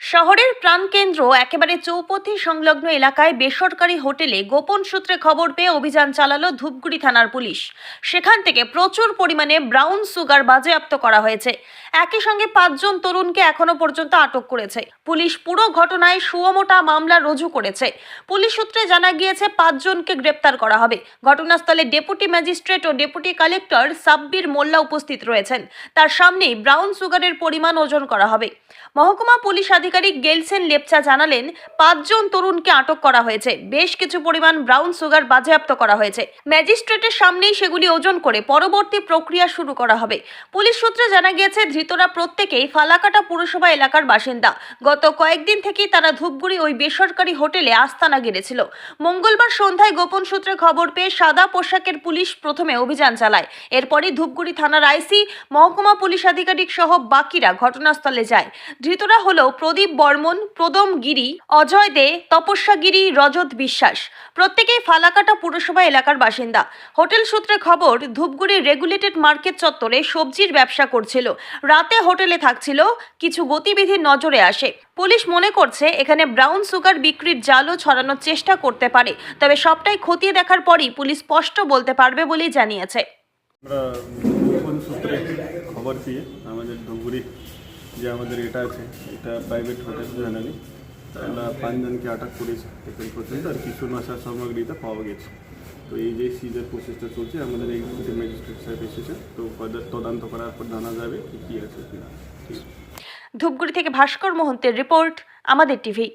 শহরের প্রাণকেন্দ্র, একেবারে চৌপথি সংলগ্ন এলাকায় বেসরকারি হোটেলে গোপন সূত্রে খবর পেয়ে অভিযান চালালো ধূপগুড়ি থানার পুলিশ। সেখান থেকে প্রচুর পরিমাণে ব্রাউন সুগার বাজেয়াপ্ত করা হয়েছে। একই সঙ্গে পাঁচজন তরুণকে এখনও পর্যন্ত আটক করেছে। পুলিশ পুরো ঘটনায় সুয়মোটা মামলা রুজু করেছে। পুলিশ সূত্রে জানা গিয়েছে, পাঁচজনকে গ্রেপ্তার করা হবে। ঘটনাস্থলে ডেপুটি ম্যাজিস্ট্রেট ও ডেপুটি কালেক্টর সাব্বির মোল্লা উপস্থিত রয়েছেন। তার সামনেই ব্রাউন সুগারের পরিমাণ ওজন করা হবে। মহকুমা পুলিশ আধিকারিক গেলসেন লেপচা জানালেন, পাঁচজন তরুণকে আটক করা হয়েছে। বেশ কিছু পরিমাণ ব্রাউন সুগার বাজেয়াপ্ত করা হয়েছে। ম্যাজিস্ট্রেটের সামনেই সেগুলি ওজন করে পরবর্তী প্রক্রিয়া শুরু করা হবে। পুলিশ সূত্রে জানা গিয়েছে ধৃতরা প্রত্যেকেই ফালাকাটা পুরসভা এলাকার বাসিন্দা। গত কয়েকদিন থেকেই তারা ধূপগুড়ি ওই বেসরকারি হোটেলে আস্তানা গেড়েছিল। মঙ্গলবার সন্ধ্যায় গোপন সূত্রে খবর পেয়ে সাদা পোশাকের পুলিশ প্রথমে অভিযান চালায়। এরপরই ধূপগুড়ি থানার আইসি, মহকুমা পুলিশ আধিকারিক সহ বাকিরা ঘটনাস্থলে যায়। ধৃতরা হল প্রদীপ বর্মন, প্রদম গিরি, অজয় দে, তপস্যা গিরি, রজত বিশ্বাস। প্রত্যেকেই ফালাকাটা পুরসভা এলাকার বাসিন্দা। হোটেল সূত্রে খবর ধূপগুড়ি রেগুলেটেড মার্কেট চত্বরে সবজির ব্যবসা করছিল। রাতে হোটেলে থাকছিল, কিছু গতিবিধি নজরে আসে। পুলিশ মনে করছে, এখানে ব্রাউন সুগার বিক্রির জালও ছড়ানোর চেষ্টা করতে পারে। তবে সবটাই খতিয়ে দেখার পরই পুলিশ স্পষ্ট বলতে পারবে বলেই জানিয়েছে। খবর পেয়ে আমাদের ধুবুরি যে আমাদের এটা আছে, এটা প্রাইভেট হোটেল জানালি আমরা পাঁচজনকে আটক করেছি এখন পর্যন্ত, আর কিছু নশা সামগ্রীটা পাওয়া গেছে। তো এই যে সিজের প্রসেসটা চলছে, আমাদের এই ম্যাজিস্ট্রেট সাহেব এসেছে তো ফার্দার তদন্ত করার পর জানা যাবে কি, কী আছে কি না ধূপগুড়ি থেকে ভাস্কর মোহন্তের রিপোর্ট, আমাদের টিভি।